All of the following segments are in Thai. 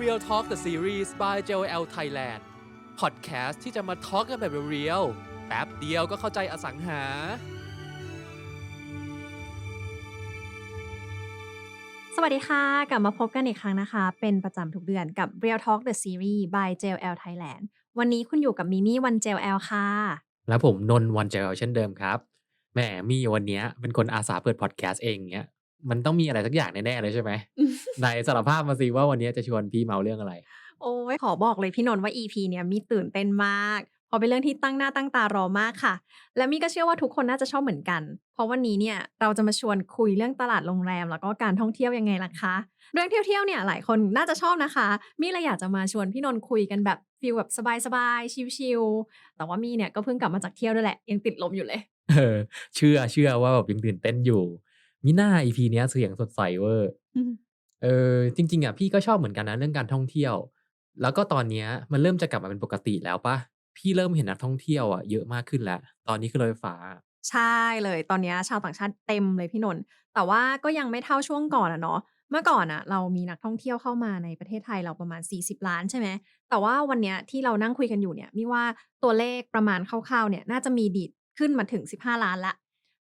Real Talk the Series by JOL Thailand Podcast ที่จะมาทอล์กกันแบบเรียลๆแป๊บเดียวก็เข้าใจอสังหา สวัสดีค่ะ กลับมาพบกันอีกครั้งนะคะ เป็นประจำทุกเดือนกับ Real Talk the Series by JL Thailand วันนี้คุณอยู่กับมิมี่วัน JL ค่ะ แล้วผมนนท์วันเจลเช่นเดิมครับแหมมี่วันเนี้ยเป็นคนอาสาเปิดพอดแคสต์เองเนี้ย มันต้องมีอะไรสักอย่างแน่ๆเลยใช่ไหมไหนสารภาพมาสิว่าวันนี้จะชวนพี่เมาเรื่องอะไร โอ้ยขอบอกเลยพี่นนท์ว่า EP เนี่ยมีตื่นเต้นมากเพราะเป็นเรื่องที่ตั้งหน้าตั้งตารอมากค่ะ และมี่ก็เชื่อว่าทุกคนน่าจะชอบเหมือนกัน เพราะวันนี้เนี่ยเราจะมาชวนคุยเรื่องตลาดโรงแรม แล้วก็การท่องเที่ยวยังไงล่ะคะ เรื่องเที่ยวๆเนี่ยหลายคนน่าจะชอบนะคะ มี่เลยอยากจะมาชวนพี่นนท์คุยกันแบบฟีลแบบสบายๆชิลๆแต่ว่ามี่เนี่ยก็เพิ่งกลับมาจากเที่ยวด้วยแหละยังติดลมอยู่เลยเออเชื่อเชื่อว่าแบบยังตื่นเต้นอยู่ มิน่าอีพีเนี้ยเสียงสดใสเวอร์เออจริง ๆอะพี่ก็ชอบเหมือนกันนะเรื่องการท่องเที่ยว แล้วก็ตอนเนี้ยมันเริ่มจะกลับมาเป็นปกติแล้วปะพี่เริ่มเห็นนักท่องเที่ยวอะเยอะมากขึ้นแล้ว ตอนนี้คือรถไฟฟ้า ใช่เลย ตอนเนี้ยชาวต่างชาติเต็มเลยพี่นนท์แต่ว่าก็ยังไม่เท่าช่วงก่อนอะเนาะเมื่อก่อนอะเรามีนักท่องเที่ยวเข้ามาในประเทศไทยเราประมาณ 40 ล้านใช่ไหมแต่ว่าวันเนี้ยที่เรานั่งคุยกันอยู่เนี่ยมีว่าตัวเลขประมาณคร่าวๆเนี่ยน่าจะมีดีดขึ้นมาถึง 15 ล้านละ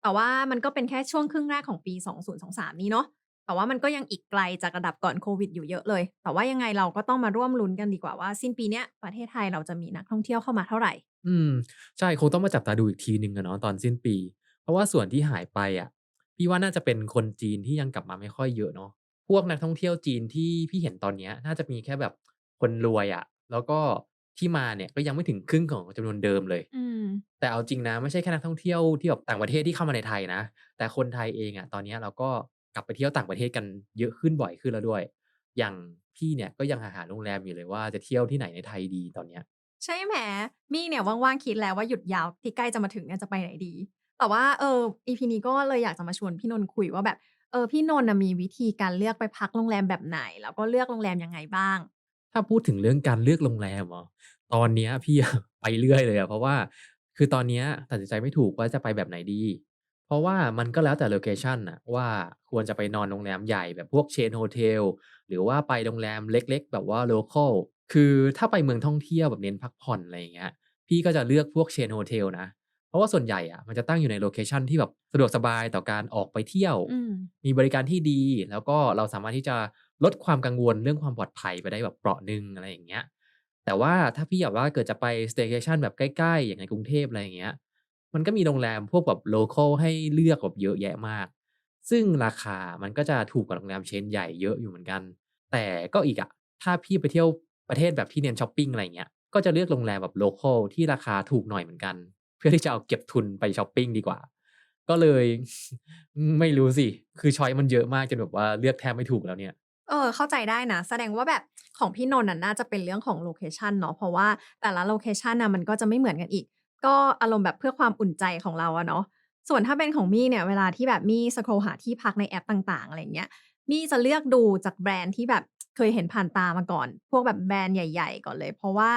แต่ว่ามันก็เป็นแค่ช่วงครึ่งแรกของปี 2023 นี้เนาะ แต่ว่ามันก็ยังอีกไกลจากระดับก่อนโควิดอยู่เยอะเลย แต่ว่ายังไงเราก็ต้องมาร่วมลุ้นกันดีกว่าว่า สิ้นปีเนี้ยประเทศไทยเราจะมีนักท่องเที่ยวเข้ามาเท่าไหร่ อืม ใช่คงต้องมาจับตาดูอีกทีหนึ่งอะเนาะตอนสิ้นปี เพราะว่าส่วนที่หายไปอะ พี่ว่าน่าจะเป็นคนจีนที่ยังกลับมาไม่ค่อยเยอะเนาะ พวกนักท่องเที่ยวจีนที่พี่เห็นตอนเนี้ยน่าจะมีแค่แบบคนรวยอะ แล้วก็ ที่มาเนี่ยก็ยังไม่ถึงครึ่งของจำนวนเดิมเลยอืมแต่เอาจริงนะไม่ใช่แค่นักท่องเที่ยวที่แบบต่างประเทศที่เข้ามาในไทยนะ แต่คนไทยเองอะตอนเนี้ยเราก็กลับไปเที่ยวต่างประเทศกันเยอะขึ้นบ่อยขึ้นแล้วด้วย อย่างพี่เนี่ยก็ยังหาหาโรงแรมอยู่เลยว่าจะเที่ยวที่ไหนในไทยดีตอนเนี้ย ใช่ไหมมี่เนี่ยว่างๆคิดแล้วว่าหยุดยาวที่ใกล้จะมาถึงเนี่ยจะไปไหนดี แต่ว่าเออ EP นี้ก็เลยอยากจะมาชวนพี่นนท์คุยว่าแบบเออพี่นนท์น่ะมีวิธีการเลือกไปพักโรงแรมแบบไหน แล้วก็เลือกโรงแรมยังไงบ้าง ถ้าพูดถึงเรื่องการเลือกโรงแรมเหรอ ตอนเนี้ยพี่อะไปเรื่อยเลยอะเพราะว่าคือตอนเนี้ยตัดสินใจไม่ถูกว่าจะไปแบบไหนดี เพราะว่ามันก็แล้วแต่โลเคชันน่ะว่าควรจะไปนอนโรงแรมใหญ่แบบพวก Chain Hotel หรือว่าไปโรงแรมเล็ก ๆ แบบว่า Local คือถ้าไปเมืองท่องเที่ยวแบบเน้นพักผ่อนอะไรอย่างเงี้ยพี่ก็จะเลือกพวก Chain Hotel นะ เพราะว่าส่วนใหญ่อะมันจะตั้งอยู่ในโลเคชันที่แบบสะดวกสบายต่อการออกไปเที่ยว อืม มีบริการที่ดี แล้วก็เราสามารถที่จะลดความกังวลเรื่องความปลอดภัยไปได้แบบเปราะหนึ่งอะไรอย่างเงี้ย แต่ว่าถ้าพี่แบบว่าเกิดจะไป staycation แบบใกล้ๆ อย่างในกรุงเทพอะไรอย่างเงี้ย มันก็มีโรงแรมพวกแบบ local ให้เลือกแบบเยอะแยะมาก ซึ่งราคามันก็จะถูกกว่าโรงแรมเชนใหญ่เยอะอยู่เหมือนกัน แต่ก็อีกอะถ้าพี่ไปเที่ยวประเทศแบบที่เน้นช้อปปิ้งอะไรเงี้ย ก็จะเลือกโรงแรมแบบ local ที่ราคาถูกหน่อยเหมือนกัน เพื่อที่จะเอาเก็บทุนไปช้อปปิ้งดีกว่า ก็เลย ไม่รู้สิ คือช้อยมันเยอะมากจนแบบว่าเลือกแทบไม่ถูกแล้วเนี่ย เออ เข้าใจได้นะ แสดงว่าแบบของพี่นนท์น่ะน่าจะเป็นเรื่องของโลเคชันเนาะ เพราะว่าแต่ละโลเคชันน่ะมันก็จะไม่เหมือนกันอีก ก็อารมณ์แบบเพื่อความอุ่นใจของเราอะเนาะ ส่วนถ้าเป็นของมี่เนี่ย เวลาที่แบบมี่สครหาที่พักในแอปต่างๆ อะไรเงี้ย มี่จะเลือกดูจากแบรนด์ที่แบบเคยเห็นผ่านตามาก่อน พวกแบบแบรนด์ใหญ่ ๆ ก่อนเลย เพราะว่า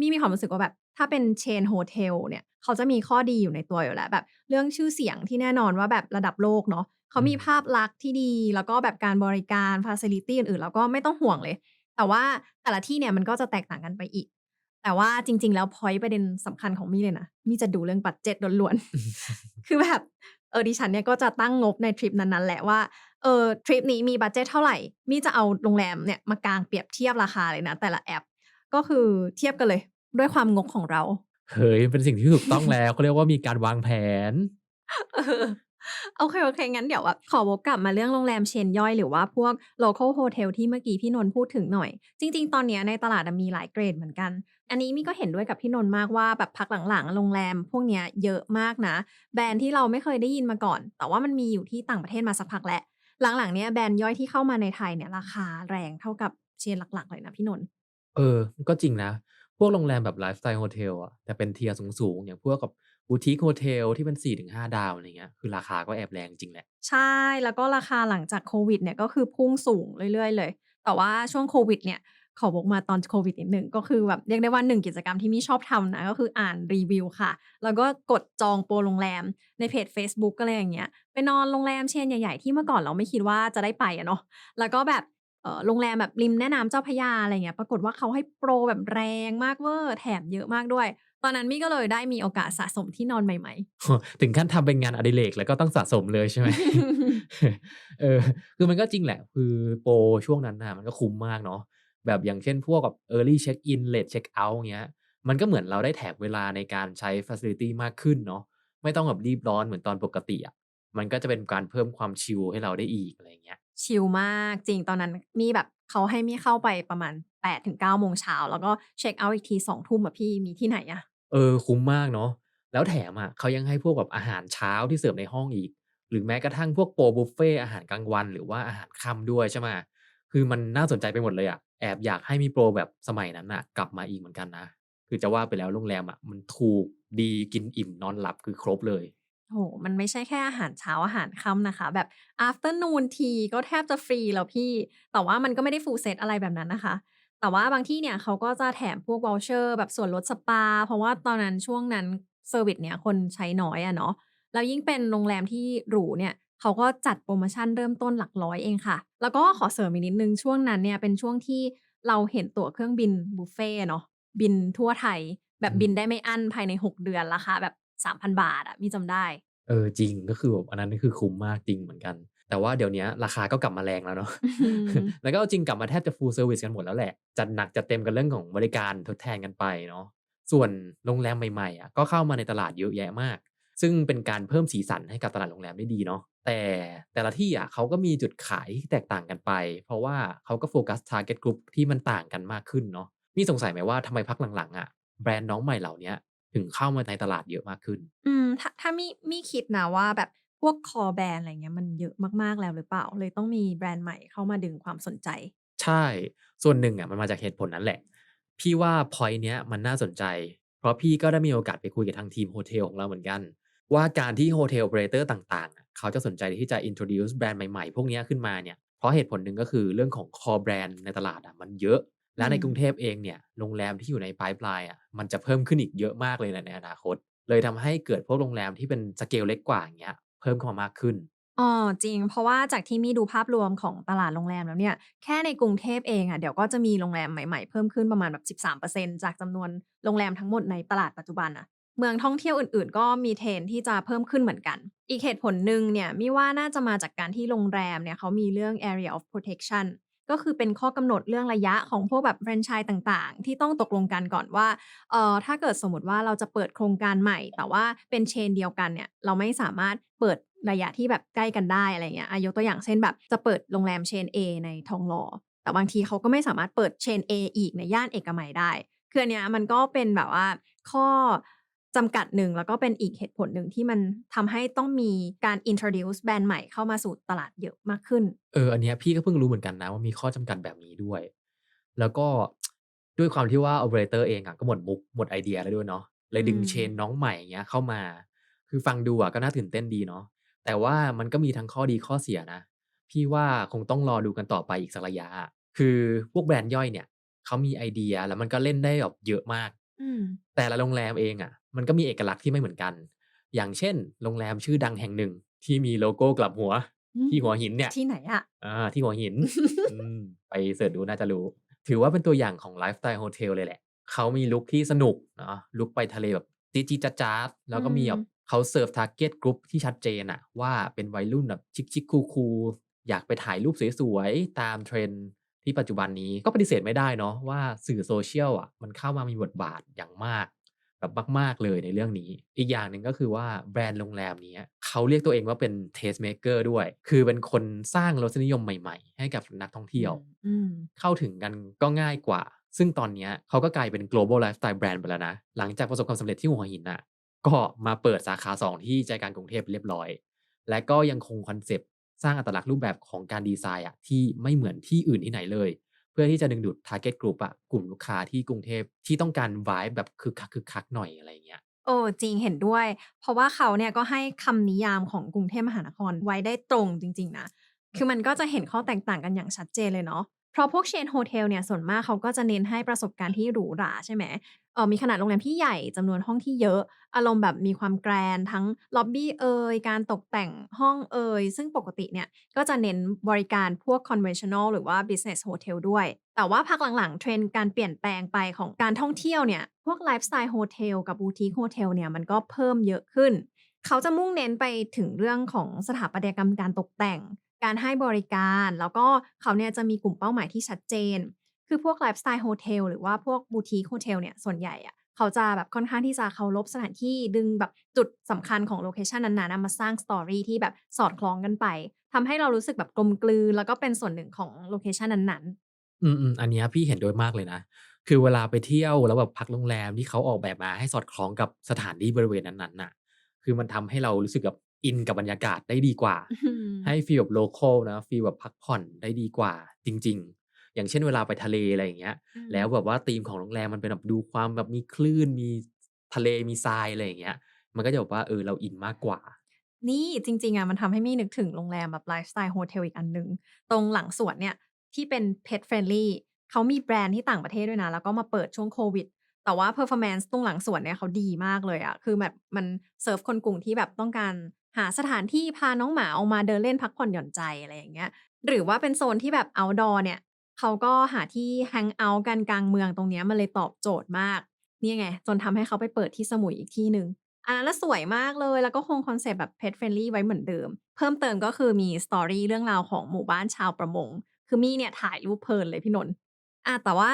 มี่มีความรู้สึกว่าแบบ ถ้าเป็นเชนโฮเทลเนี่ย เขาจะมีข้อดีอยู่ในตัวอยู่แล้วแบบ เรื่องชื่อเสียงที่แน่นอนว่าแบบระดับโลกเนาะ เขามีอืมภาพลักษณ์ที่ดี แล้วก็แบบการบริการฟาซิลิตีอื่นๆแล้วก็ไม่ต้องห่วงเลย แต่ว่าแต่ละที่เนี่ยมันก็จะแตกต่างกันไปอีก แต่ว่าจริง ๆ แล้วพอยต์ประเด็นสำคัญของมี่เลยนะมี่จะดูเรื่องบัดเจ็ตล้วนๆคือแบบเออดิฉันเนี่ยก็จะตั้งงบในทริปนั้นๆแหละว่าเออทริปนี้มีบัดเจ็ตเท่าไหร่ มี่จะเอาโรงแรมเนี่ยมากางเปรียบเทียบราคาเลยนะ แต่ละแอป ก็คือเทียบกันเลยด้วยความงกของเรา เฮ้ย เป็นสิ่งที่ถูกต้องแล้วเขาเรียกว่ามีการวางแผนเออ โอเคโอเค งั้นเดี๋ยวแบบขอวกกลับมาเรื่องโรงแรมเชนย่อยหรือว่าพวก local hotel ที่เมื่อกี้พี่นนท์พูดถึงหน่อย จริง ๆ ตอนเนี้ยในตลาดมีหลายเกรดเหมือนกัน อันนี้มี่ก็เห็นด้วยกับพี่นนท์มากว่าแบบพักหลังๆ โรงแรมพวกเนี้ยเยอะมากนะ แบรนด์ที่เราไม่เคยได้ยินมาก่อน แต่ว่ามันมีอยู่ที่ต่างประเทศมาสักพักแล้ว หลังๆเนี้ยแบรนด์ย่อยที่เข้ามาในไทยเนี่ยราคาแรงเท่ากับเชนหลักๆเลยนะพี่นนท์เออ ก็จริงนะ พวกโรงแรมแบบไลฟ์สไตล์โฮเทลอะแต่เป็นเทียร์สูงๆอย่างพวกกับ บูติกโฮเทลที่เป็น4-5ดาวอะไรเงี้ยคือราคาก็แอบแรงจริงแหละ ใช่แล้วก็ราคาหลังจากโควิดเนี่ยก็คือพุ่งสูงเรื่อยๆ เลย แต่ว่าช่วงโควิดเนี่ยขอวกมาตอนโควิดนิดหนึ่งก็คือแบบเรียกได้ว่าหนึ่งกิจกรรมที่มี่ชอบทำนะก็คืออ่านรีวิวค่ะ แล้วก็กดจองโปรโรงแรมในเพจ Facebook อะไรอย่างเงี้ยไปนอนโรงแรมเชนใหญ่ๆ ที่เมื่อก่อนเราไม่คิดว่าจะได้ไปอะเนาะแล้วก็แบบเออโรงแรมแบบริมแม่น้ำเจ้าพยาอะไรเงี้ยปรากฏว่าเขาให้โปรแบบแรงมากเวอร์แถมเยอะมากด้วย ตอนนั้นมี่ก็เลยได้มีโอกาสสะสมที่นอนใหม่ถึงขั้นทำเป็นงานอดิเรกแล้วก็ต้องสะสมเลยใช่ไหม?ๆเออ คือมันก็จริงแหละ คือโปรช่วงนั้นน่ะมันก็คุ้มมากเนาะ แบบอย่างเช่นพวกแบบ Early check in เลตเช็กเอาต์เงี้ย มันก็เหมือนเราได้แถมเวลาในการใช้ฟัซิลิตีมากขึ้นเนาะ ไม่ต้องแบบรีบร้อนเหมือนตอนปกติอะมันก็จะเป็นการเพิ่มความชิลให้เราได้อีกอะไรอย่างเงี้ย ชิลมากจริงตอนนั้นมี่แบบเขาให้มี่เข้าไปประมาณ8-9โมงเช้าแล้วก็เช็กเอาต์อีกที2ทุ่มอะพี่มีที่ไหนอะ? เออคุ้มมากเนาะแล้วแถมอะเขายังให้พวกแบบอาหารเช้าที่เสิร์ฟในห้องอีก หรือแม้กระทั่งพวกโปรบุฟเฟต์อาหารกลางวัน หรือว่าอาหารค่ำด้วยใช่ไหมคือมันน่าสนใจไปหมดเลยอะแอบอยากให้มีโปรแบบสมัยนั้นน่ะ กลับมาอีกเหมือนกันนะคือจะว่าไปแล้วโรงแรมอะมันถูกดีกินอิ่มนอนหลับคือครบเลยโอ้โฮมันไม่ใช่แค่อาหารเช้าอาหารค่ำนะคะ แบบอาฟเตอร์นูนทีก็แทบจะฟรีแล้วพี่ แต่ว่ามันก็ไม่ได้ full เซตอะไรแบบนั้นนะคะ แต่ว่าบางที่เนี่ยเขาก็จะแถมพวก voucher แบบส่วนลดสปา เพราะว่าตอนนั้นช่วงนั้นเซอร์วิซเนี้ยคนใช้น้อยอะเนาะแล้วยิ่งเป็นโรงแรมที่หรูเนี่ยเขาก็จัดโพรโมชันเริ่มต้นหลักร้อยเองค่ะ แล้วก็ขอเสริมอีกนิดหนึ่งช่วงนั้นเนี่ยเป็นช่วงที่เราเห็นตั๋วเครื่องบินบุฟเฟต์อะเนาะบินทั่วไทย แบบอืมบินได้ไม่อั้นภายใน 6 เดือนราคาแบบ 3,000 บาทอะมี่จำได้ เออจริงก็คือแบบอันนั้นนี่คือคุ้มมากจริงเหมือนกัน แต่ว่าเดี๋ยวเนี้ยราคาก็กลับมาแรงแล้วเนาะอื้อฮือแล้วก็เอาจริงกลับมาแทบจะ full เซอร์วิซกันหมดแล้วแหละ จัดหนักจัดเต็มกับเรื่องของบริการทดแทนกันไปเนาะส่วนโรงแรมใหม่ๆอะก็เข้ามาในตลาดเยอะแยะมาก ซึ่งเป็นการเพิ่มสีสันให้กับตลาดโรงแรมได้ดีเนาะแต่แต่ละที่อะเขาก็มีจุดขายที่แตกต่างกันไป เพราะว่าเขาก็โฟกัส target group ที่มันต่างกันมากขึ้นเนาะมี่สงสัยไหมว่าทำไมพักหลังๆอะแบรนด์น้องใหม่เหล่าเนี้ยถึงเข้ามาในตลาดเยอะมากขึ้น?อืม ถ้าถ้ามี่มี่คิดนะว่าแบบพ วกคอแบรนด์อะไรเงี้ยมันเยอะมากๆแล้วหรือเปล่า?เลยต้องมีแบรนด์ใหม่เข้ามาดึงความสนใจ ใช่ ส่วนหนึ่งอะมันมาจากเหตุผลนั้นแหละ พี่ว่าพอยเนี้ยมันน่าสนใจ เพราะพี่ก็ได้มีโอกาสไปคุยกับทางทีมโฮเทลของเราเหมือนกัน ว่าการที่ Hotel Operator ต่างๆอะเขาจะสนใจที่จะ introduce แบรนด์ใหม่ๆ พวกนี้ขึ้นมาเนี่ยเพราะเหตุผลหนึ่งก็คือเรื่องของคอแบรนด์ในตลาดอะมันเยอะ และในกรุงเทพเองเนี่ยโรงแรมที่อยู่ในไพป์ไลน์อะมันจะเพิ่มขึ้นอีกเยอะมากเลยแหละในอนาคต เลยทำให้เกิดพวกโรงแรมที่เป็นสเกลเล็กกว่าอย่างเงี้ย เพิ่มเข้ามามากขึ้น อ๋อจริง เพราะว่าจากที่มี่ดูภาพรวมของตลาดโรงแรมแล้วเนี่ย แค่ในกรุงเทพเองอะเดี๋ยวก็จะมีโรงแรมใหม่ๆ เพิ่มขึ้นประมาณแบบ 13%จากจำนวนโรงแรมทั้งหมดในตลาดปัจจุบันอะเมืองท่องเที่ยวอื่นๆ ก็มีเทรนที่จะเพิ่มขึ้นเหมือนกัน อีกเหตุผลหนึ่งเนี่ยมี่ว่าน่าจะมาจากการที่โรงแรมเนี่ยเขามีเรื่อง Area of Protection ก็คือเป็นข้อกำหนดเรื่องระยะของพวกแบบแฟรนไชส์ต่างๆ ที่ต้องตกลงกันก่อนว่าเอ่อถ้าเกิดสมมติว่าเราจะเปิดโครงการใหม่ แต่ว่าเป็นเชนเดียวกันเนี่ยเราไม่สามารถเปิดระยะที่แบบใกล้กันได้อะไรเงี้ยอะยกตัวอย่างเช่นแบบจะเปิดโรงแรมเชนเอในทองหล่อแต่บางทีเขาก็ไม่สามารถเปิดเชนเออีกในย่านเอกมัยได้คืออันเนี้ยมันก็เป็นแบบว่าข้อ จำกัดหนึ่งแล้วก็เป็นอีกเหตุผลหนึ่งที่มันทำให้ต้องมีการ introduce แบรนด์ใหม่เข้ามาสู่ตลาดเยอะมากขึ้น เออ อันเนี้ยพี่ก็เพิ่งรู้เหมือนกันนะว่ามีข้อจำกัดแบบนี้ด้วย แล้วก็ด้วยความที่ว่า Operator เองอะก็หมดมุกหมดไอเดียแล้วด้วยเนาะเลยอืดึงเชนมน้องใหม่อย่างเงี้ยเข้ามา คือฟังดูอะก็น่าตื่นเต้นดีเนาะแต่ว่ามันก็มีทั้งข้อดีข้อเสียนะ พี่ว่าคงต้องรอดูกันต่อไปอีกสักระยะอะคือพวกแบรนด์ย่อยเนี่ยเขามีไอเดียแล้วมันก็เล่นได้แบบเยอะมากอืม แต่ละโรงแรมเองอะมันก็มีเอกลักษณ์ที่ไม่เหมือนกัน อย่างเช่น โรงแรมชื่อดังแห่งหนึ่ง ที่มีโลโกกลับหัวอืมที่หัวหินเนี่ย ที่ไหนอะ?อาที่หัวหินอืมไปเซิร์ชดูน่าจะรู้ ถือว่าเป็นตัวอย่างของไลฟ์สไตล์โฮเทลเลยแหละ เขามีลุกที่สนุกเนาะลุกไปทะเลแบบจี๊ดๆจ๊าดๆแล้อืวก็มีแบบมเขาเซิร์ฟ target group ที่ชัดเจนอะว่าเป็นวัยรุ่นแบบชิคๆคูลๆอยากไปถ่ายรูปสวยๆ ตาม trend ที่ ปัจจุบันนี้ก็ปฏิเสธไม่ได้เนาะว่าสื่อ Social อะมันเข้ามามีบทบาทอย่างมากแบบมาก ๆ เลยในเรื่องนี้ อีกอย่างหนึ่งก็คือว่าแบรนด์โรงแรมเนี้ยเขาเรียกตัวเองว่าเป็น Tastemaker ด้วย คือเป็นคนสร้างรสนิยมใหม่ ๆ ให้กับนักท่องเอืที่ยวมอืมเข้าถึงกันก็ง่ายกว่า ซึ่งตอนเนี้ยเขาก็กลายเป็น global lifestyle brand ไปแล้วนะ หลังจากประสบความสำเร็จที่หัวหินน่ะ ก็มาเปิดสาขา 2 ที่ใจกลางกรุงเทพเรียบร้อย และก็ยังคงคอนเซปต์ สร้างอัตลักษณ์รูปแบบของการดีไซน์อะที่ไม่เหมือนที่อื่นที่ไหนเลย เพื่อที่จะดึงดูด target group อะกลุ่มลูกค้าที่กรุงเทพที่ต้องการไวบ์แบบคึกคักๆหน่อยอะไรเงี้ยเออจริงเห็นด้วย เพราะว่าเขาเนี่ยก็ให้คำนิยามของกรุงเทพมหานครไว้ได้ตรงจริง ๆ นะ คือมันก็จะเห็นข้อแตกต่างกันอย่างชัดเจนเลยเนาะเพราะพวก Chain Hotel เนี่ยส่วนมากเขาก็จะเน้นให้ประสบการณ์ที่หรูหราใช่ไหม เอ่อ มีขนาดโรงแรมที่ใหญ่ จำนวนห้องที่เยอะ อารมณ์แบบมีความแกรนด์ทั้งล็อบบีเอย การตกแต่งห้องเอย ซึ่งปกติเนี่ย ก็จะเน้นบริการพวก Conventional หรือว่า Business Hotel ด้วย แต่ว่าพักหลังๆ Trend การเปลี่ยนแปลงไปของการท่องเที่ยวเนี่ย พวกไลฟ์สไตล์โฮเทลกับ Boutique Hotel เนี่ย มันก็เพิ่มเยอะขึ้น เขาจะมุ่งเน้นไปถึงเรื่องของสถาปัตยกรรมการตกแต่ง การให้บริการ แล้วก็เขาเนี่ยจะมีกลุ่มเป้าหมายที่ชัดเจน คือพวกไลฟ์สไตล์โฮเทลหรือว่าพวก Boutique Hotel เนี่ยส่วนใหญ่อะเขาจะแบบค่อนข้างที่จะเคารพสถานที่ดึงแบบจุดสำคัญของโลเคชันนั้นๆน่ะมาสร้าง Story ที่แบบสอดคล้องกันไปทำให้เรารู้สึกแบบกลมกลืนแล้วก็เป็นส่วนหนึ่งของโลเคชันนั้นๆ อืมๆอันเนี้ยพี่เห็นด้วยมากเลยนะ คือเวลาไปเที่ยวแล้วแบบพักโรงแรมที่เขาออกแบบมาให้สอดคล้องกับสถานที่บริเวณนั้นๆน่ะ คือมันทำให้เรารู้สึกแบบอินกับบรรยากาศได้ดีกว่าอืมให้ฟีลแบบโลคัลนะฟีลแบบพักผ่อนได้ดีกว่า จริงๆ อย่างเช่นเวลาไปทะเลอะไรอย่างเงี้ยอืมแล้วแบบว่าธีมของโรงแรมมันเป็นแบบดูความแบบมีคลื่นมีทะเลมีทรายอะไรอย่างเงี้ย มันก็จะแบบว่าเออเราอินมากกว่า นี่จริง ๆอะมันทำให้มี่นึกถึงโรงแรมแบบไลฟ์สไตล์โฮเทลอีกอันหนึ่งตรงหลังสวนเนี่ยที่เป็น Pet Friendly เขามีแบรนด์ที่ต่างประเทศด้วยนะ แล้วก็มาเปิดช่วงโควิดแต่ว่า performance ตรงหลังสวนเนี่ยเขาดีมากเลยอะคือแบบมันเซิร์ฟคนกรุงที่แบบต้องการหาสถานที่พาน้องหมาออกมาเดินเล่นพักผ่อนหย่อนใจอะไรอย่างเงี้ย หรือว่าเป็นโซนที่แบบ outdoor เนี่ย เขาก็หาที่แฮงเอาต์กันกลางเมืองตรงเนี้ยมันเลยตอบโจทย์มากนี่ไง จนทำให้เขาไปเปิดที่สมุยอีกที่หนึ่งอันนั้นสวยมากเลยแล้วก็คงคอนเซปต์แบบ Pet Friendly ไว้เหมือนเดิม เพิ่มเติมก็คือมี Story เรื่องราวของหมู่บ้านชาวประมง คือมี่เนี่ยถ่ายรูปเพลินเลยพี่นนท์อาแต่ว่า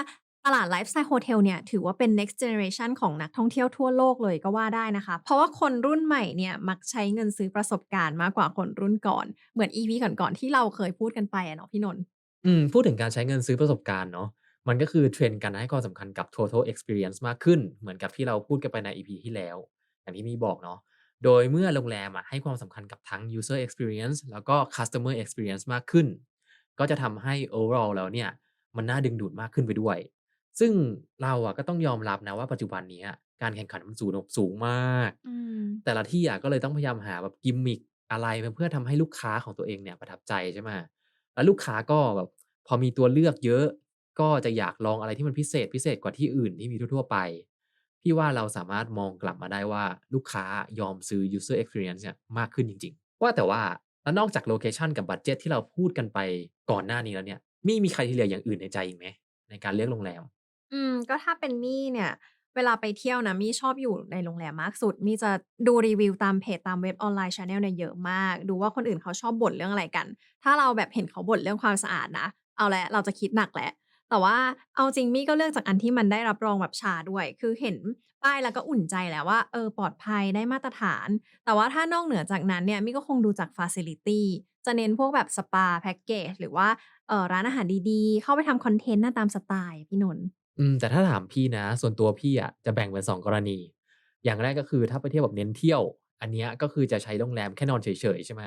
ตลาดไลฟ์สไตล์โฮเทลเนี่ยถือว่าเป็น next generation ของนักท่องเที่ยวทั่วโลกเลยก็ว่าได้นะคะ เพราะว่าคนรุ่นใหม่เนี่ยมักใช้เงินซื้อประสบการณ์มากกว่าคนรุ่นก่อน เหมือน EP ก่อนๆที่เราเคยพูดกันไปอะเนาะพี่นนท์ อืม พูดถึงการใช้เงินซื้อประสบการณ์เนาะ มันก็คือ trend การให้ความสำคัญกับ total experience มากขึ้น เหมือนกับที่เราพูดกันไปใน EP ที่แล้ว อย่างที่มี่บอกเนาะ โดยเมื่อโรงแรมอะให้ความสำคัญกับทั้ง user experience แล้วก็ customer experience มากขึ้น ก็จะทำให้ overall แล้วเนี่ย มันน่าดึงดูดมากขึ้นไปด้วย ซึ่งเราอะก็ต้องยอมรับนะว่าปัจจุบันเนี้ยการแข่งขันมันสูงสูงมาก อืม แต่ละที่อะก็เลยต้องพยายามหาแบบกิมมิกอะไรมาเพื่อทำให้ลูกค้าของตัวเองเนี่ยประทับใจใช่ไหม แล้วลูกค้าก็แบบพอมีตัวเลือกเยอะ ก็จะอยากลองอะไรที่มันพิเศษพิเศษกว่าที่อื่นที่มีทั่วๆไป พี่ว่าเราสามารถมองกลับมาได้ว่าลูกค้ายอมซื้อ user experience เนี่ยมากขึ้นจริง ๆ ว่าแต่ว่าแล้วนอกจากโลเคชันกับบัดเจตที่เราพูดกันไปก่อนหน้านี้แล้วเนี่ย มี่มีใครที่เหลืออย่างอื่นในใจอีกไหมในการเลือกโรงแรม อืม ก็ถ้าเป็นมี่เนี่ย เวลาไปเที่ยวนะมี่ชอบอยู่ในโรงแรมมากสุด มี่จะดูรีวิวตามเพจตามเว็บออนไลน์ Channel เนี่ยเยอะมาก ดูว่าคนอื่นเขาชอบบ่นเรื่องอะไรกัน ถ้าเราแบบเห็นเขาบ่นเรื่องความสะอาดนะ เอาล้วเราจะคิดหนักแหล้วแต่ว่าเอาจริงมี่ก็เลือกจากอันที่มันได้รับรองแบบชาด้วย คือเห็นป้ายแล้วก็อุ่นใจแล้วว่าเออปลอดภัยได้มาตรฐาน แต่ว่าถ้านอกเหนือจากนั้นเนี่ยมี่ก็คงดูจากฟ a ซิลิตี้จะเน้นพวกแบบสปาแพ็กเกจหรือว่าเออร้านอาหารดีๆ เข้าไปทำคอนเทนต์นะตามสไตล์พี่นนท์ อืมแต่ถ้าถามพี่นะ ส่วนตัวพี่อะจะแบ่งเป็น2กรณี อย่างแรกก็คือถ้าไปเที่ยวแบบเน้นเที่ยว อันเนี้ยก็คือจะใช้โรงแรมแค่นอนเฉยๆใช่ไหม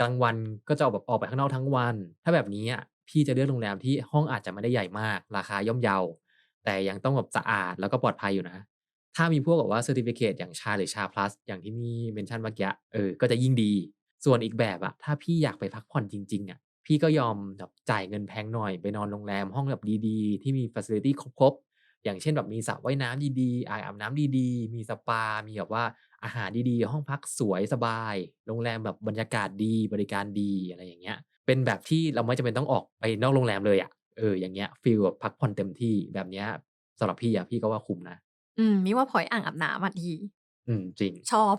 กลางวันก็จะออกแบบออกไปข้างนอกทั้งวัน ถ้าแบบนี้อะพี่จะเลือกโรงแรมที่ห้องอาจจะไม่ได้ใหญ่มาก ราคาย่อมเยา แต่ยังต้องแบบสะอาดแล้วก็ปลอดภัยอยู่นะ ถ้ามีพวกแบบว่าเซอร์ติฟิเคตอย่างชาหรือชา plus อย่างที่มี่เมนชั่นเมื่อกี้เออก็จะยิ่งดี ส่วนอีกแบบอะถ้าพี่อยากไปพักผ่อนจริงๆอะ พี่ก็ยอมแบบจ่ายเงินแพงหน่อยไปนอนโรงแรมห้องแบบดีๆ ที่มีฟ a ซิลิตีครบๆ อย่างเช่นแบบมีสระว่ายน้ำดีๆอ่างอาบน้ำดีๆ มีสปา มีแบบว่าอาหารดีๆ ห้องพักสวยสบาย โรงแรมแบบบรรยากาศดีบริการดีอะไรอย่างเงี้ย เป็นแบบที่เราไม่จำเป็นต้องออกไปนอกโรงแรมเลยอะเอออย่างเงี้ยฟีลแบบพักผ่อนเต็มที่แบบเนี้ยสำหรับพี่อะพี่ก็ว่าคุ้มนะ อืมมี่ว่าพอยต์อ่างอาบน้ำอะดี อืมจริง ชอบ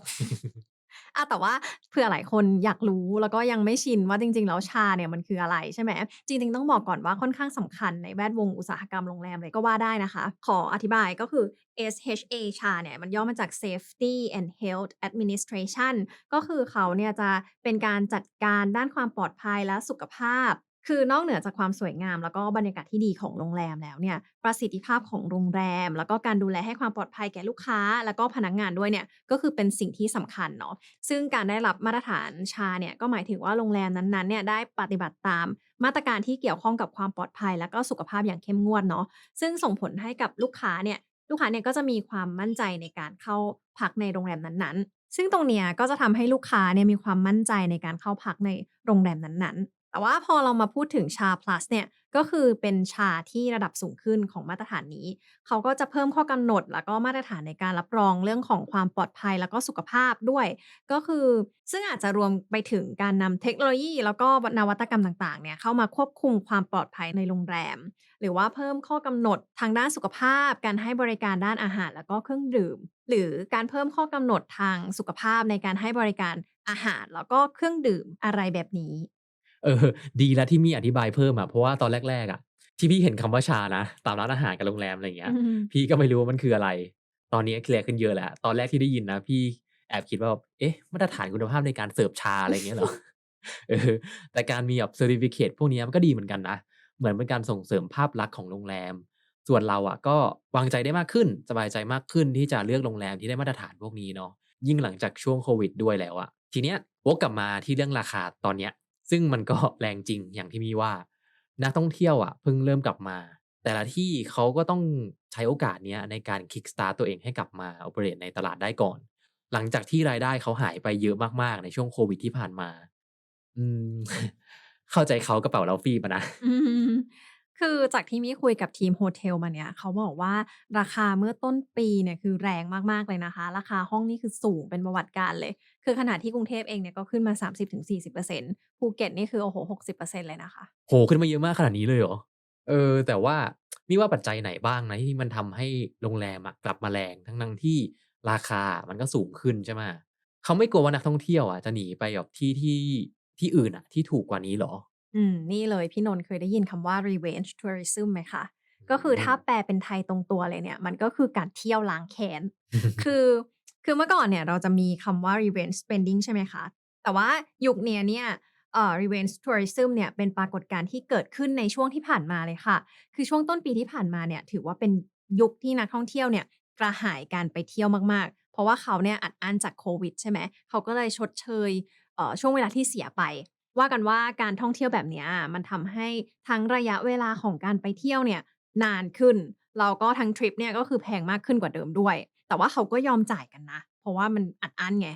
อะแต่ว่าเผื่อหลายคนอยากรู้แล้วก็ยังไม่ชินว่าจริง ๆ แล้วชาเนี่ยมันคืออะไรใช่ไหมจริง ๆ ต้องบอกก่อนว่าค่อนข้างสำคัญในแวดวงอุตสาหกรรมโรงแรมเลยก็ว่าได้นะคะ ขออธิบายก็คือ SHA ชาเนี่ยมันย่อมาจาก Safety and Health Administration ก็คือเขาเนี่ยจะเป็นการจัดการด้านความปลอดภัยและสุขภาพ คือนอกเหนือจากความสวยงาม แล้วก็บรรยากาศที่ดีของโรงแรมแล้วเนี่ย ประสิทธิภาพของโรงแรม แล้วก็การดูแลให้ความปลอดภัยแก่ลูกค้า แล้วก็พนักงานด้วยเนี่ย ก็คือเป็นสิ่งที่สำคัญเนาะ ซึ่งการได้รับมาตรฐานชาเนี่ย ก็หมายถึงว่าโรงแรมนั้นๆเนี่ยได้ปฏิบัติตาม มาตรการที่เกี่ยวข้องกับความปลอดภัย และก็สุขภาพอย่างเข้มงวดเนาะ ซึ่งส่งผลให้กับลูกค้าเนี่ย ลูกค้าเนี่ยก็จะมีความมั่นใจในการเข้าพักในโรงแรมนั้นๆ ซึ่งตรงเนี้ยก็จะทำให้ลูกค้าเนี่ยมีความมั่นใจในการเข้าพักในโรงแรมนั้นๆ แต่ว่าพอเรามาพูดถึงชา Plus เนี่ยก็คือเป็นชาที่ระดับสูงขึ้นของมาตรฐานนี้ เขาก็จะเพิ่มข้อกำหนด แล้วก็มาตรฐานในการรับรองเรื่องของความปลอดภัยแล้วก็สุขภาพด้วย ก็คือซึ่งอาจจะรวมไปถึงการนำเทคโนโลยี แล้วก็นวัตกรรมต่างๆเนี่ยเข้ามาควบคุมความปลอดภัยในโรงแรม หรือว่าเพิ่มข้อกำหนดทางด้านสุขภาพ การให้บริการด้านอาหาร แล้วก็เครื่องดื่ม หรือการเพิ่มข้อกำหนดทางสุขภาพในการให้บริการอาหาร แล้วก็เครื่องดื่มอะไรแบบนี้ เออ ดีแล้วที่มี่อธิบายเพิ่มอะเพราะว่าตอนแรกๆอะที่พี่เห็นคำว่าชานะ ตามร้านอาหารกับโรงแรมอะไรอย่างเงี้ย อืมพี่ก็ไม่รู้ว่ามันคืออะไร ตอนนี้เคลียร์ขึ้นเยอะแล้ว ตอนแรกที่ได้ยินนะ พี่แอบคิดว่าแบบเอ๊ะ มาตรฐานคุณภาพในการเสิร์ฟชาอะไรอย่างเงี้ยเหรอ?เออ แต่การมีแบบเซอร์ทิฟิเคตพวกเนี้ยมันก็ดีเหมือนกันนะ เหมือนเป็นการส่งเสริมภาพลักษณ์ของโรงแรม ส่วนเราอะก็วางใจได้มากขึ้น สบายใจมากขึ้นที่จะเลือกโรงแรมที่ได้มาตรฐานพวกนี้เนาะ ยิ่งหลังจากช่วงโควิดด้วยแล้วอะทีเนี้ยวกกลับมาที่เรื่องราคาตอนเนี้ย ซึ่งมันก็แรงจริงอย่างที่มีว่า นักท่องเที่ยวอะเพิ่งเริ่มกลับมา แต่ละที่เขาก็ต้องใช้โอกาสเนี้ยในการ kick start ตัวเองให้กลับมา operate ในตลาดได้ก่อน หลังจากที่รายได้เขาหายไปเยอะมากๆ ในช่วงโควิดที่ผ่านมา อืม เข้าใจเขากระเป๋าเราฟรีปะนะ คือจากที่มี่คุยกับทีมโฮเทลมาเนี่ย เขาบอกว่าราคาเมื่อต้นปีเนี่ยคือแรงมาก ๆ เลยนะคะ ราคาห้องนี่คือสูงเป็นประวัติการณ์เลย คือขนาดที่กรุงเทพเองเนี่ยก็ขึ้นมา 30-40%ภูเก็ตนี่คือโอ้โฮ60%เลยนะคะโอ้โฮขึ้นมาเยอะมากขนาดนี้เลยเหรอ?เออ แต่ว่ามี่ว่าปัจจัยไหนบ้างนะที่มันทำให้โรงแรมอะกลับมาแรงทั้งๆที่ราคามันก็สูงขึ้นใช่ไหมเขาไม่กลัวว่านักท่องเที่ยวอะจะหนีไปแบบที่ที่ที่อื่นอะที่ถูกกว่านี้เหรอ? อืม นี่เลย พี่นนท์เคยได้ยินคำว่า Revenge Tourism ไหมคะ?ก็คือถ้าแปลเป็นไทยตรงตัวเลยเนี่ย มันก็คือการเที่ยวล้างแค้น คือ คือเมื่อก่อนเนี่ยเราจะมีคำว่า Revenge Spending ใช่ไหมคะ แต่ว่ายุคเนี้ยเนี่ยเอ่อ Revenge Tourism เนี่ยเป็นปรากฏการณ์ที่เกิดขึ้นในช่วงที่ผ่านมาเลยค่ะ คือช่วงต้นปีที่ผ่านมาเนี่ย ถือว่าเป็นยุคที่นักท่องเที่ยวเนี่ยกระหายการไปเที่ยวมากๆ เพราะว่าเขาเนี่ยอัดอั้นจากโควิดใช่ไหมเขาก็เลยชดเชย เอ่อช่วงเวลาที่เสียไป ว่ากันว่าการท่องเที่ยวแบบนี้มันทำให้ทั้งระยะเวลาของการไปเที่ยวเนี่ยนานขึ้นแล้วก็ทั้งทริปเนี่ยก็คือแพงมากขึ้นกว่าเดิมด้วย แต่ว่าเขาก็ยอมจ่ายกันนะ เพราะว่ามันอัดอั้นไง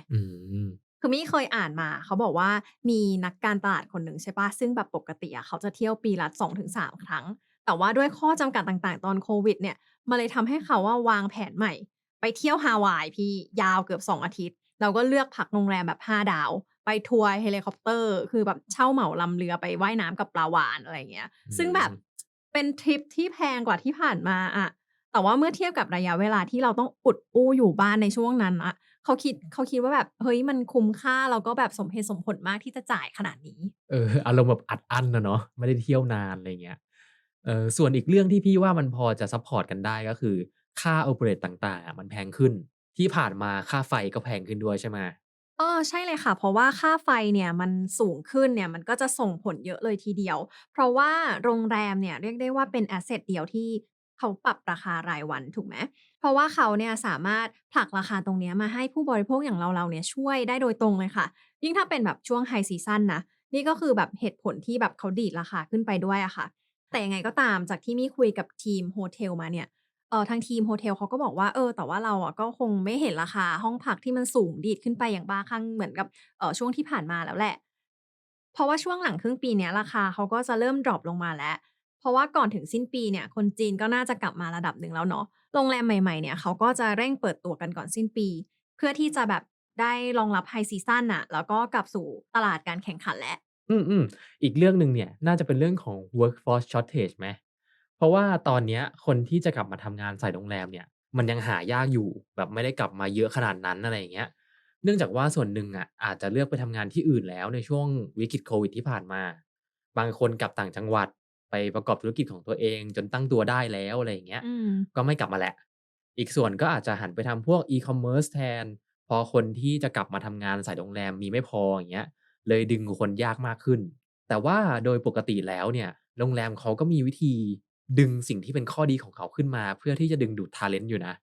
คือมี่เคยอ่านมา เขาบอกว่ามีนักการตลาดคนหนึ่งใช่ปล่าซึ่งแบบปกติอะเขาจะเที่ยวปีละ2-3ครั้ง แต่ว่าด้วยข้อจำกัดต่างๆ ตอนโควิด เนี่ยมันเลยทำให้เขาอะวางแผนใหม่ ไปเที่ยวฮาวายพี่ยาวเกือบ2องอาทิตย์แล้วก็เลือกพักโรงแรมแบบ5ดาว ไปทัวร์เฮลิคอปเตอร์ คือแบบเช่าเหมาลำเรือไปว่ายน้ำกับปลาวาฬอะไรอย่างเงี้ยอืซึ่งแบบมเป็นทริปที่แพงกว่าที่ผ่านมาอะแต่ว่าเมื่อเทียบกับระยะเวลาที่เราต้องอุดอู้อยู่บ้านในช่วงนั้นอะเขาคิดเขาคิดว่าแบบเฮ้ยมันคุ้มค่าแล้วก็แบบสมเหตุสมผลมากที่จะจ่ายขนาดนี้ เอออารมณ์แบบอัดอั้นอะเนาะไม่ได้เที่ยวนานอะไรอย่างเงี้ยเออส่วนอีกเรื่องที่พี่ว่ามันพอจะซัปพอร์ตกันได้ก็คือ ค่า operate ต่างๆอะมันแพงขึ้น ที่ผ่านมาค่าไฟก็แพงขึ้นด้วยใช่ไหม? เออ ใช่เลยค่ะ เพราะว่าค่าไฟเนี่ยมันสูงขึ้นเนี่ย มันก็จะส่งผลเยอะเลยทีเดียว เพราะว่าโรงแรมเนี่ยเรียกได้ว่าเป็นแอสเซตเดียวที่เขาปรับราคารายวันถูกไหม เพราะว่าเขาเนี่ยสามารถผลักราคาตรงเนี้ยมาให้ผู้บริโภคอย่างเรา ๆ เนี่ยช่วยได้โดยตรงเลยค่ะ ยิ่งถ้าเป็นแบบช่วง High ซีซันนะ นี่ก็คือแบบเหตุผลที่แบบเขาดีดราคาขึ้นไปด้วยอะค่ะ แต่ยังไงก็ตามจากที่มี่คุยกับทีมโฮเทลมาเนี่ย เอ่อ ทางทีมโฮเทลเขาก็บอกว่า เออ แต่ว่าเราอะก็คงไม่เห็นราคาห้องพักที่มันสูงดีดขึ้นไปอย่างบ้าคลั่งเหมือนกับ เอ่อ ช่วงที่ผ่านมาแล้วแหละ เพราะว่าช่วงหลังครึ่งปีเนี้ย ราคาเขาก็จะเริ่มดร็อปลงมาแล้ว เพราะว่าก่อนถึงสิ้นปีเนี่ย คนจีนก็น่าจะกลับมาระดับหนึ่งแล้วเนาะ โรงแรมใหม่ ๆ เนี่ยเขาก็จะเร่งเปิดตัวกันก่อนสิ้นปี เพื่อที่จะแบบได้รองรับ High ซีซันน่ะ แล้วก็กลับสู่ตลาดการแข่งขันแล้ว อืม ๆ อีกเรื่องหนึ่งเนี่ย น่าจะเป็นเรื่องของ workforce shortage ไหม เพราะว่าตอนเนี้ยคนที่จะกลับมาทำงานสายโรงแรมเนี่ย มันยังหายากอยู่ แบบไม่ได้กลับมาเยอะขนาดนั้น อะไรอย่างเงี้ย เนื่องจากว่าส่วนหนึ่งอะอาจจะเลือกไปทำงานที่อื่นแล้วในช่วงวิกฤตโควิดที่ผ่านมา บางคนกลับต่างจังหวัดไปประกอบธุรกิจของตัวเองจนตั้งตัวได้แล้วอะไรอย่างเงี้ย อืม ก็ไม่กลับมาแล้วอีกส่วนก็อาจจะหันไปทำพวก e-commerce แทน พอคนที่จะกลับมาทำงานสายโรงแรมมีไม่พออย่างเงี้ย เลยดึงคนยากมากขึ้น แต่ว่าโดยปกติแล้วเนี่ย โรงแรมเขาก็มีวิธี ดึงสิ่งที่เป็นข้อดีของเขาขึ้นมา เพื่อที่จะดึงดูดทัลเลนต์อยู่นะ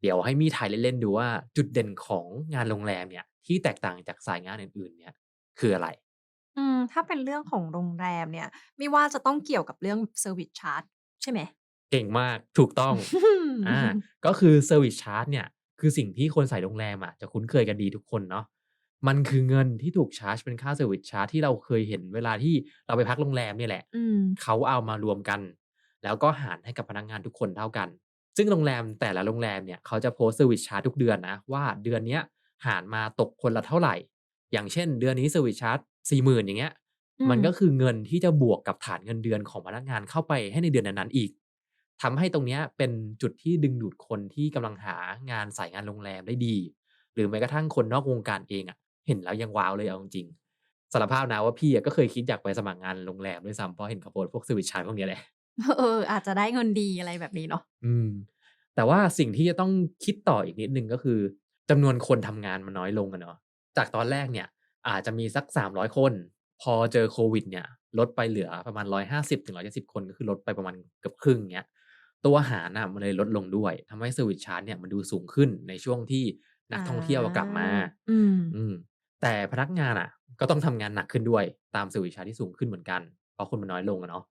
เดี๋ยวให้มี่ทายเล่นๆดูว่าจุดเด่นของงานโรงแรมเนี่ย ที่แตกต่างจากสายงานอื่นๆ เนี่ยคืออะไร?อืม ถ้าเป็นเรื่องของโรงแรมเนี่ยมี่ว่าจะต้องเกี่ยวกับเรื่องเซอร์วิซชาร์จใช่ไหม?เก่งมากถูกต้องอาก็คือเซอร์วิซชาร์จเนี่ย คือสิ่งที่คนสายโรงแรมอะจะคุ้นเคยกันดีทุกคนเนาะมันคือเงินที่ถูกชาร์จเป็นค่าเซอร์วิสชาร์จที่เราเคยเห็นเวลาที่เราไปพักโรงแรมเนี่ยแหละอืมเขาเอามารวมกัน แล้วก็หารให้กับพนักงานทุกคนเท่ากัน ซึ่งโรงแรมแต่ละโรงแรมเนี่ยเขาจะโพสต์เซอร์วิสชาร์จทุกเดือนนะว่าเดือนเนี้ยหารมาตกคนละเท่าไหร่ อย่างเช่น เดือนนี้เซอร์วิสชาร์จสี่หมื่นอย่างเงี้ยอืมมันก็คือเงินที่จะบวกกับฐานเงินเดือนของพนักงานเข้าไปให้ในเดือนนั้นๆอีกทำให้ตรงเนี้ยเป็นจุดที่ดึงดูดคนที่กำลังหางานสายงานโรงแรมได้ดี หรือแม้กระทั่งคนนอกวงการเองอะเห็นแล้วยังว้าวเลยเอาจริงๆสารภาพนะว่าพี่อะก็เคยคิดอยากไปสมัครงานโรงแรมด้วยซ้ำเพราะเห็นเขาโพสต์พวกเซอร์วิสชาร์จพวกเนี้ยแหละ เออ อาจจะได้เงินดีอะไรแบบนี้เนาะอืม แต่ว่าสิ่งที่จะต้องคิดต่ออีกนิดหนึ่งก็คือจำนวนคนทำงานมันน้อยลงอะเนาะจากตอนแรกเนี่ย อาจจะมีสัก300คน พอเจอโควิด เนี่ย ลดไปเหลือประมาณ150ถึง170คนก็คือลดไปประมาณเกือบครึ่งเงี้ยตัวหารน่ะมันเลยลดลงด้วยทำให้เซอร์วิสชาร์จเนี่ยมันดูสูงขึ้นในช่วงที่นักท่องเที่ยวอะกลับมา อืมอืมแต่พนักงานอะ ก็ต้องทำงานหนักขึ้นด้วยตามเซอร์วิสชาร์จที่สูงขึ้นเหมือนกันเพราะคนมันน้อยลงอะเนาะ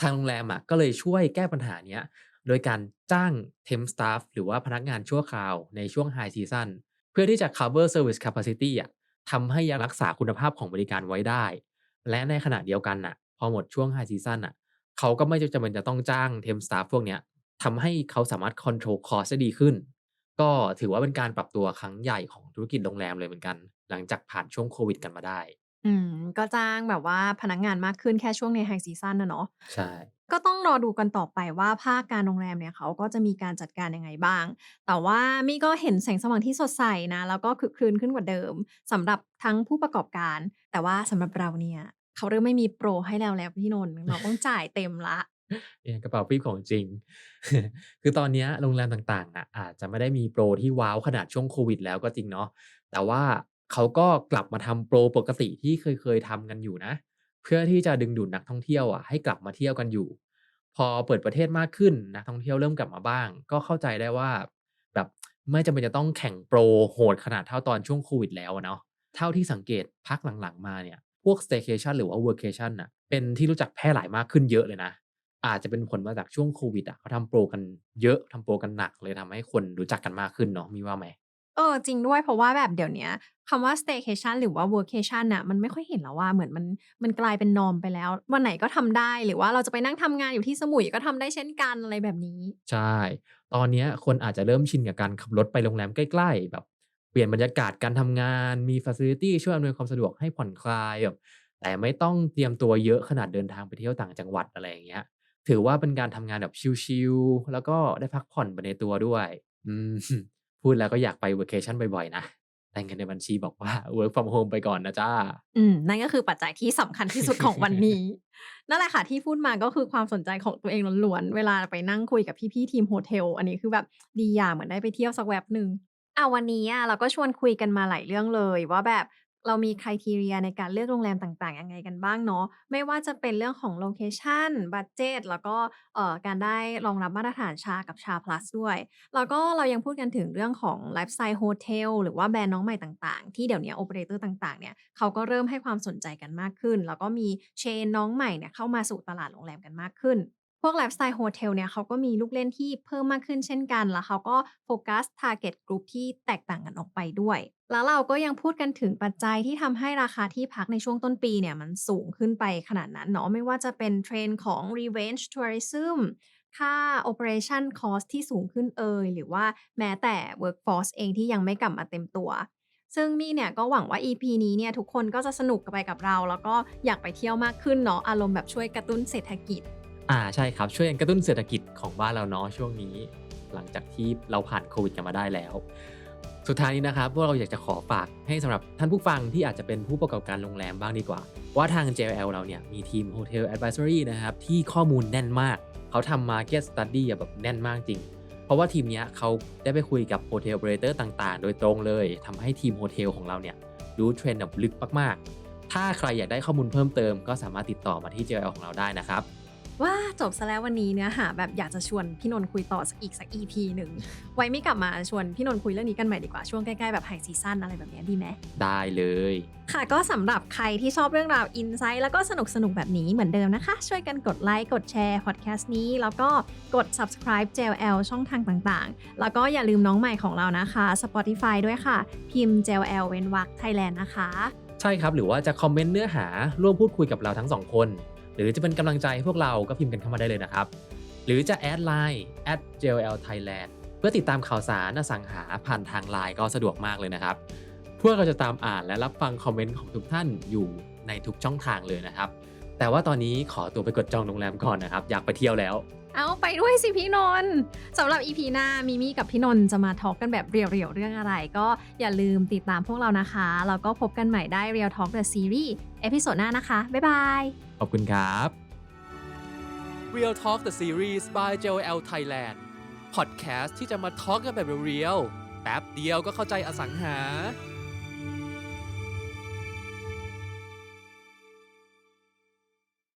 ทางโรงแรมอะก็เลยช่วยแก้ปัญหาเนี้ยโดยการจ้าง temp staff หรือว่าพนักงานชั่วคราวในช่วง high season เพื่อที่จะ cover service capacity อะทำให้ยังรักษาคุณภาพของบริการไว้ได้ และในขณะเดียวกันน่ะ พอหมดช่วง high season อะเขาก็ไม่จำเป็นจะต้องจ้าง temp staff พวกเนี้ยทำให้เขาสามารถ control cost ได้ดีขึ้น ก็ถือว่าเป็นการปรับตัวครั้งใหญ่ของธุรกิจโรงแรมเลยเหมือนกัน หลังจากผ่านช่วงโควิดกันมาได้ อืม ก็จ้างแบบว่าพนักงานมากขึ้นแค่ช่วงในไฮซีซั o นนะเนาะ ใช่ ก็ต้องรอดูกันต่อไปว่า ภาคการโรงแรมเนี่ย เขาก็จะมีการจัดการยังไงบ้าง แต่ว่ามี่ก็เห็นแสงสว่างที่สดใสนะ แล้วก็คึกคืนขึ้นกว่าเดิมสำหรับทั้งผู้ประกอบการ แต่ว่าสำหรับเราเนี่ย เขาเริ่มไม่มีโปรให้เราแล้วพี่นนท์เราต้องจ่ายเต็มละ เนี่ยกระเป๋าปี๊บของจริง คือตอนเนี้ยโรงแรมต่างๆอะอาจจะไม่ได้มีโปรที่ว้าวขนาดช่วงโควิดแล้วก็จริงเนาะ แต่ว่า เขาก็กลับมาทำโปรปกติที่เคยเคยทำกันอยู่นะ เพื่อที่จะดึงดูดนักท่องเที่ยวอะให้กลับมาเที่ยวกันอยู่ พอเปิดประเทศมากขึ้นนักท่องเที่ยวเริ่มกลับมาบ้าง ก็เข้าใจได้ว่า แบบไม่จำเป็นจะต้องแข่งโปรโหดขนาดเท่าตอนช่วงโควิดแล้วเนาะเท่าที่สังเกตพักหลังๆ มาเนี่ยพวก staycation หรือว่า workation น่ะเป็นที่รู้จักแพร่หลายมากขึ้นเยอะเลยนะ อาจจะเป็นผลมาจากช่วงโควิดอะเขาทำโปรกันเยอะทำโปรกันหนักเลยทำให้คนรู้จักกันมากขึ้นเนาะมีว่าไหม เออจริงด้วยเพราะว่าแบบเดี๋ยวเนี้ยคำว่า staycation หรือว่า workation น่ะมันไม่ค่อยเห็นแล้วว่าเหมือนมันมันกลายเป็นนอมไปแล้ว วันไหนก็ทำได้หรือว่าเราจะไปนั่งทำงานอยู่ที่สมุยก็ทำได้เช่นกันอะไรแบบนี้ ใช่ ตอนเนี้ยคนอาจจะเริ่มชินกับการขับรถไปโรงแรมใกล้ๆแบบ เปลี่ยนบรรยากาศการทำงาน มี facility ช่วยอำนวยความสะดวกให้ผ่อนคลายแบบแต่ไม่ต้องเตรียมตัวเยอะขนาดเดินทางไปเที่ยวต่างจังหวัดอะไรอย่างเงี้ย ถือว่าเป็นการทำงานแบบชิลๆแล้วก็ได้พักผ่อนไปในตัวด้วย อืม พูดแล้วก็อยากไป vacation บ่อยๆนะแต่เงินในบัญชีบอกว่า work from home ไปก่อนนะจ้า อืม นั่นก็คือปัจจัยที่สำคัญที่สุดของวันนี้ นั่นแหละค่ะที่พูดมาก็คือความสนใจของตัวเองล้วนๆ เวลาไปนั่งคุยกับพี่ๆทีมโฮเทล อันนี้คือแบบดีอย่างเหมือนได้ไปเที่ยวสักแวบหนึ่งอะวันนี้อะเราก็ชวนคุยกันมาหลายเรื่องเลย ว่าแบบ เรามี criteria ในการเลือกโรงแรมต่างๆยังไงกันบ้างเนาะ ไม่ว่าจะเป็นเรื่องของโลเคชันบัตเจตแล้วก็เอ่อการได้รองรับมาตรฐานชากับชา plus ด้วย แล้วก็เรายังพูดกันถึงเรื่องของไลฟ์สไตล์โฮเทลหรือว่าแบรนด์น้องใหม่ต่างๆ ที่เดี๋ยวนี้โอเปอเรเตอร์ต่างๆเนี่ยเขาก็เริ่มให้ความสนใจกันมากขึ้น แล้วก็มีเชนน้องใหม่เนี่ยเข้ามาสู่ตลาดโรงแรมกันมากขึ้น วกไลฟ์สไตล์โฮเทลเนี่ยเขาก็มีลูกเล่นที่เพิ่มมากขึ้นเช่นกัน แล้วเขาก็โฟกัส target group ที่แตกต่างกันออกไปด้วย แล้วเราก็ยังพูดกันถึงปัจจัยที่ทำให้ราคาที่พักในช่วงต้นปีเนี่ยมันสูงขึ้นไปขนาดนั้นเนาะไม่ว่าจะเป็นเทรนด์ของ revenge tourism ค่า operation cost ที่สูงขึ้นเอยหรือว่าแม้แต่ workforce เองที่ยังไม่กลับมาเต็มตัว ซึ่งมี่เนี่ยก็หวังว่า EP นี้เนี่ยทุกคนก็จะสนุกไปกับเรา แล้วก็อยากไปเที่ยวมากขึ้นเนาะอารมณ์แบบช่วยกระตุ้นเศรษฐกิจ อ่าใช่ครับช่วยกันกระตุ้นเศรษฐกิจของบ้านเราเนาะช่วงนี้ หลังจากที่เราผ่านโควิดกันมาได้แล้ว สุดท้ายนี้นะครับพวกเราอยากจะขอฝากให้สำหรับท่านผู้ฟังที่อาจจะเป็นผู้ประกอบการโรงแรมบ้างดีกว่า ว่าทาง JLL เราเนี่ยมีทีม Hotel Advisory นะครับที่ข้อมูลแน่นมาก เขาทำ Market Study แบบแน่นมากจริง เพราะว่าทีมนี้เขาได้ไปคุยกับ Hotel Operator ต่างๆ โดยตรงเลยทำให้ทีมโฮเทลของเราเนี่ยรู้เทรนด์แบบลึกมากๆ ถ้าใครอยากได้ข้อมูลเพิ่มเติมก็สามารถติดต่อมาที่ JLL ของเราได้นะครับ ว่าจบซะแล้ววันนี้เนื้อหาแบบอยากจะชวนพี่นนท์คุยต่อสักอีกสัก EP หนึ่ง ไว้ไม่กลับมาชวนพี่นนท์คุยเรื่องนี้กันใหม่ดีกว่า ช่วงใกล้ๆแบบไฮซีซั่นอะไรแบบเนี้ยดีไหม ได้เลย ค่ะก็สำหรับใครที่ชอบเรื่องราวอินไซต์แล้วก็สนุกสนุกๆแบบนี้เหมือนเดิมนะคะ ช่วยกันกดไลค์กดแชร์พอดแคสต์นี้แล้วก็กด subscribe JLL ช่องทางต่างๆ แล้วก็อย่าลืมน้องใหม่ของเรานะคะ Spotify ด้วยค่ะ พิมพ์ JLL เว้นวรรค Thailand นะคะ ใช่ครับหรือว่าจะคอมเมนต์เนื้อหาร่วมพูดคุยกับเราทั้งสองคน หรือจะเป็นกำลังใจพวกเราก็พิมพ์กันเข้ามาได้เลยนะครับ หรือจะแอดไลน์ at JLL Thailand เพื่อติดตามข่าวสารอสังหาผ่านทางไลน์ก็สะดวกมากเลยนะครับ พวกเราจะตามอ่านและรับฟังคอมเมนต์ของทุกท่านอยู่ในทุกช่องทางเลยนะครับ แต่ว่าตอนนี้ขอตัวไปกดจองโรงแรมก่อนนะครับ อยากไปเที่ยวแล้ว เอาไปด้วยสิพี่นนท์สำหรับ EP หน้ามิมี่กับพี่นนท์จะมาทอล์กกันแบบเรียวๆเรื่องอะไร ก็อย่าลืมติดตามพวกเรานะคะ แล้วก็พบกันใหม่ได้ Real Talk the Series เอพิโซดหน้านะคะ บ๊ายบาย ขอบคุณครับ Real Talk the Series by JL Thailand Podcast ที่จะมาทอล์กกันแบบเรียวๆแป๊บเดียวก็เข้าใจอสังหา